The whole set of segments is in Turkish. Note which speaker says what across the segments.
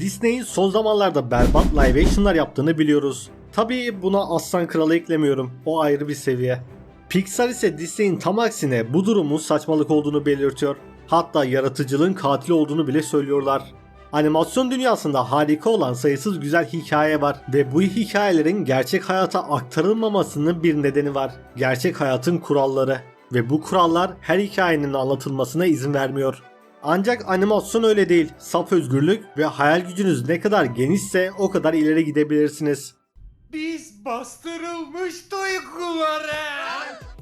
Speaker 1: Disney'in son zamanlarda berbat live action'lar yaptığını biliyoruz. Tabii buna Aslan Kralı eklemiyorum. O ayrı bir seviye. Pixar ise Disney'in tam aksine bu durumun saçmalık olduğunu belirtiyor. Hatta yaratıcılığın katil olduğunu bile söylüyorlar. Animasyon dünyasında harika olan sayısız güzel hikaye var ve bu hikayelerin gerçek hayata aktarılmamasının bir nedeni var. Gerçek hayatın kuralları ve bu kurallar her hikayenin anlatılmasına izin vermiyor. Ancak animasyon öyle değil. Saf özgürlük ve hayal gücünüz ne kadar genişse o kadar ileri gidebilirsiniz.
Speaker 2: Biz bastırılmış duyguları.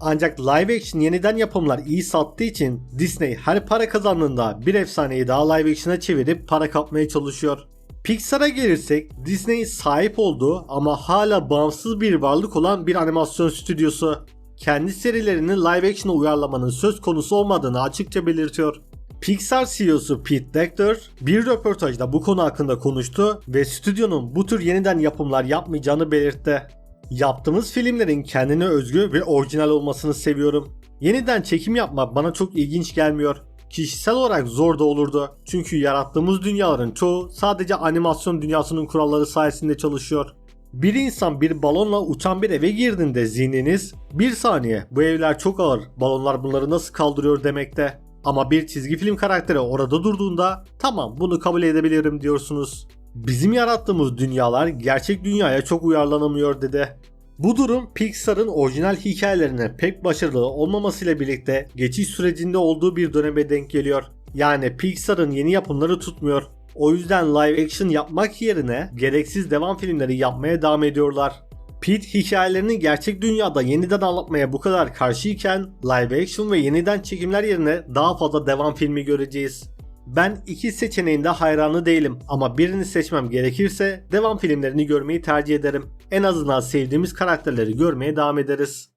Speaker 1: Ancak live action yeniden yapımlar iyi sattığı için Disney her para kazandığında bir efsaneyi daha live action'a çevirip para kapmaya çalışıyor. Pixar'a gelirsek Disney sahip olduğu ama hala bağımsız bir varlık olan bir animasyon stüdyosu. Kendi serilerini live action'a uyarlamanın söz konusu olmadığını açıkça belirtiyor. Pixar CEO'su Pete Docter bir röportajda bu konu hakkında konuştu ve stüdyonun bu tür yeniden yapımlar yapmayacağını belirtti. Yaptığımız filmlerin kendine özgü ve orijinal olmasını seviyorum. Yeniden çekim yapmak bana çok ilginç gelmiyor. Kişisel olarak zor da olurdu. Çünkü yarattığımız dünyaların çoğu sadece animasyon dünyasının kuralları sayesinde çalışıyor. Bir insan bir balonla uçan bir eve girdiğinde zihniniz bir saniye bu evler çok ağır balonlar bunları nasıl kaldırıyor demekte. Ama bir çizgi film karakteri orada durduğunda tamam bunu kabul edebilirim diyorsunuz. Bizim yarattığımız dünyalar gerçek dünyaya çok uyarlanamıyor dedi. Bu durum Pixar'ın orijinal hikayelerine pek başarılı olmamasıyla birlikte geçiş sürecinde olduğu bir döneme denk geliyor. Yani Pixar'ın yeni yapımları tutmuyor. O yüzden live action yapmak yerine gereksiz devam filmleri yapmaya devam ediyorlar. Pete hikayelerini gerçek dünyada yeniden anlatmaya bu kadar karşıyken live action ve yeniden çekimler yerine daha fazla devam filmi göreceğiz. Ben iki seçeneğin de hayranı değilim ama birini seçmem gerekirse devam filmlerini görmeyi tercih ederim. En azından sevdiğimiz karakterleri görmeye devam ederiz.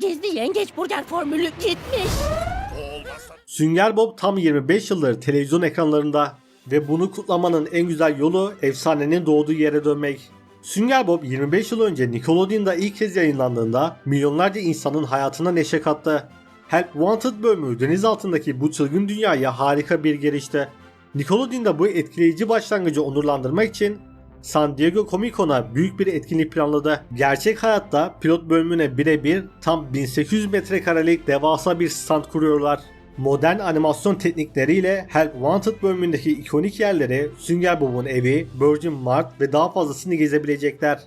Speaker 3: Gizli yengeç burger formülü gitmiş.
Speaker 1: Sünger Bob tam 25 yıldır televizyon ekranlarında ve bunu kutlamanın en güzel yolu efsanenin doğduğu yere dönmek. Sünger Bob 25 yıl önce Nickelodeon'da ilk kez yayınlandığında milyonlarca insanın hayatına neşe kattı. Help Wanted bölümü deniz altındaki bu çılgın dünyaya harika bir girişti. Nickelodeon'da bu etkileyici başlangıcı onurlandırmak için San Diego Comic Con'a büyük bir etkinlik planladı. Gerçek hayatta pilot bölümüne birebir tam 1800 metrekarelik devasa bir stand kuruyorlar. Modern animasyon teknikleriyle Help Wanted bölümündeki ikonik yerleri Sünger Bob'un evi, Virgin Mart ve daha fazlasını gezebilecekler.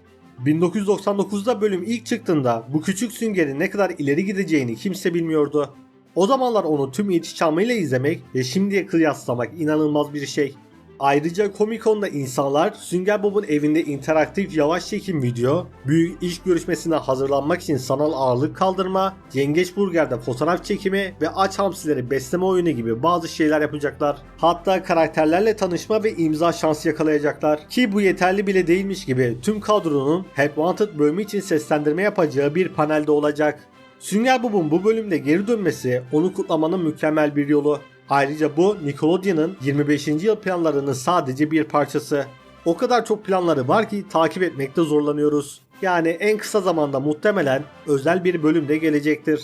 Speaker 1: 1999'da bölüm ilk çıktığında bu küçük süngerin ne kadar ileri gideceğini kimse bilmiyordu. O zamanlar onu tüm ihtişamıyla izlemek ve şimdiye kıyaslamak inanılmaz bir şey. Ayrıca Comic Con'da insanlar Sünger Bob'un evinde interaktif yavaş çekim video, büyük iş görüşmesine hazırlanmak için sanal ağırlık kaldırma, yengeç burgerde fotoğraf çekimi ve aç hamsileri besleme oyunu gibi bazı şeyler yapacaklar. Hatta karakterlerle tanışma ve imza şansı yakalayacaklar. Ki bu yeterli bile değilmiş gibi tüm kadronun Help Wanted bölümü için seslendirme yapacağı bir panelde olacak. Sünger Bob'un bu bölümde geri dönmesi onu kutlamanın mükemmel bir yolu. Ayrıca bu Nickelodeon'un 25. yıl planlarının sadece bir parçası. O kadar çok planları var ki takip etmekte zorlanıyoruz. Yani en kısa zamanda muhtemelen özel bir bölüm de gelecektir.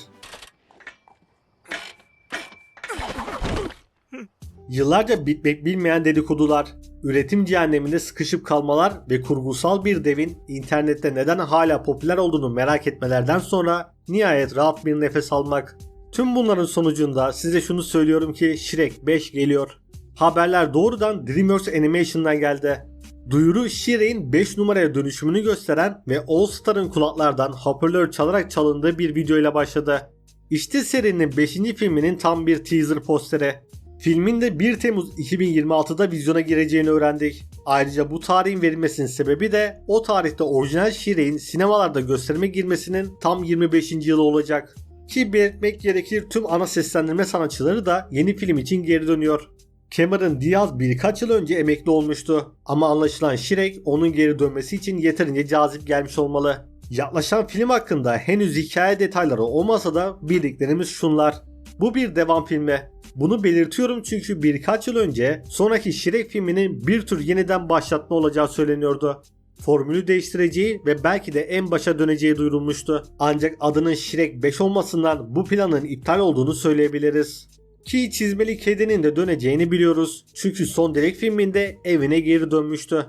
Speaker 1: Yıllarca bitmek bilmeyen dedikodular, üretim cehenneminde sıkışıp kalmalar ve kurgusal bir devin internette neden hala popüler olduğunu merak etmelerden sonra nihayet rahat bir nefes almak. Tüm bunların sonucunda size şunu söylüyorum ki Shrek 5 geliyor. Haberler doğrudan DreamWorks Animation'dan geldi. Duyuru Shrek'in 5 numaraya dönüşümünü gösteren ve All Star'ın kulaklardan hoparlör çalarak çalındığı bir videoyla başladı. İşte serinin 5. filminin tam bir teaser posteri. Filmin de 1 Temmuz 2026'da vizyona gireceğini öğrendik. Ayrıca bu tarihin verilmesinin sebebi de o tarihte orijinal Shrek'in sinemalarda gösterime girmesinin tam 25. yılı olacak. Ki belirtmek gerekir tüm ana seslendirme sanatçıları da yeni film için geri dönüyor. Cameron Diaz birkaç yıl önce emekli olmuştu ama anlaşılan Shrek onun geri dönmesi için yeterince cazip gelmiş olmalı. Yaklaşan film hakkında henüz hikaye detayları olmasa da bildiklerimiz şunlar. Bu bir devam filmi. Bunu belirtiyorum çünkü birkaç yıl önce sonraki Shrek filminin bir tür yeniden başlatma olacağı söyleniyordu. Formülü değiştireceği ve belki de en başa döneceği duyurulmuştu. Ancak adının Shrek 5 olmasından bu planın iptal olduğunu söyleyebiliriz. Ki çizmeli kedinin de döneceğini biliyoruz. Çünkü son direkt filminde evine geri dönmüştü.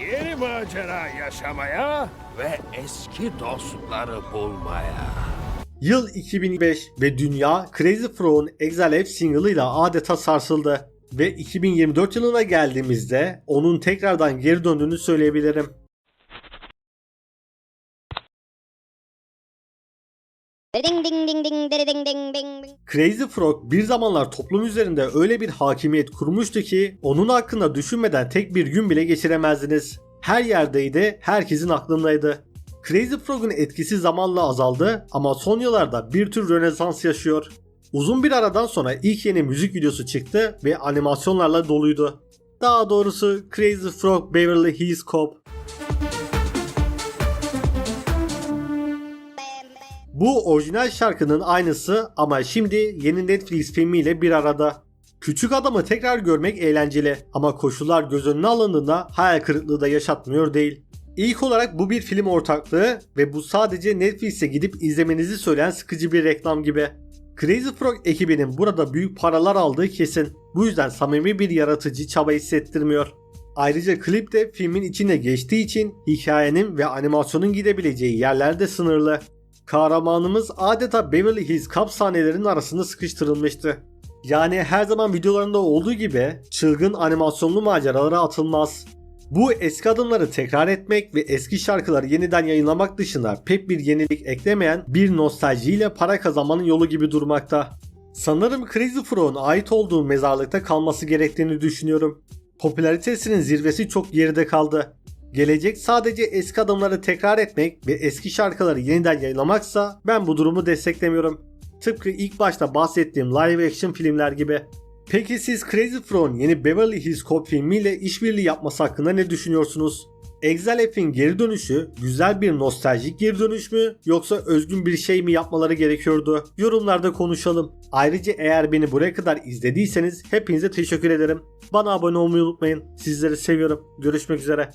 Speaker 4: Yeni macera yaşamaya ve eski dostları bulmaya.
Speaker 1: Yıl 2005 ve dünya Crazy Frog'un Exile F single'ıyla adeta sarsıldı. Ve 2024 yılına geldiğimizde onun tekrardan geri döndüğünü söyleyebilirim.
Speaker 5: Ding ding ding ding ding ding ding.
Speaker 1: Crazy Frog bir zamanlar toplum üzerinde öyle bir hakimiyet kurmuştu ki onun hakkında düşünmeden tek bir gün bile geçiremezdiniz. Her yerdeydi, herkesin aklındaydı. Crazy Frog'un etkisi zamanla azaldı ama son yıllarda bir tür rönesans yaşıyor. Uzun bir aradan sonra ilk yeni müzik videosu çıktı ve animasyonlarla doluydu. Daha doğrusu Crazy Frog Beverly Hills Cop. Bu orijinal şarkının aynısı ama şimdi yeni Netflix filmiyle bir arada. Küçük adamı tekrar görmek eğlenceli ama koşullar göz önüne alındığında hayal kırıklığı da yaşatmıyor değil. İlk olarak bu bir film ortaklığı ve bu sadece Netflix'e gidip izlemenizi söyleyen sıkıcı bir reklam gibi. Crazy Frog ekibinin burada büyük paralar aldığı kesin. Bu yüzden samimi bir yaratıcı çaba hissettirmiyor. Ayrıca klip de filmin içine geçtiği için hikayenin ve animasyonun gidebileceği yerler de sınırlı. Kahramanımız adeta Beverly Hills Cop sahnelerinin arasında sıkıştırılmıştı. Yani her zaman videolarında olduğu gibi çılgın animasyonlu maceralara atılmaz. Bu eski adımları tekrar etmek ve eski şarkıları yeniden yayınlamak dışında pek bir yenilik eklemeyen bir nostaljiyle para kazanmanın yolu gibi durmakta. Sanırım Crazy Frog'un ait olduğu mezarlıkta kalması gerektiğini düşünüyorum. Popülaritesinin zirvesi çok geride kaldı. Gelecek sadece eski adımları tekrar etmek ve eski şarkıları yeniden yayınlamaksa ben bu durumu desteklemiyorum. Tıpkı ilk başta bahsettiğim live action filmler gibi. Peki siz Crazy Frog'un yeni Beverly Hills Cop filmiyle işbirliği yapması hakkında ne düşünüyorsunuz? Exile F'in geri dönüşü güzel bir nostaljik geri dönüş mü yoksa özgün bir şey mi yapmaları gerekiyordu? Yorumlarda konuşalım. Ayrıca eğer beni buraya kadar izlediyseniz hepinize teşekkür ederim. Bana abone olmayı unutmayın. Sizleri seviyorum. Görüşmek üzere.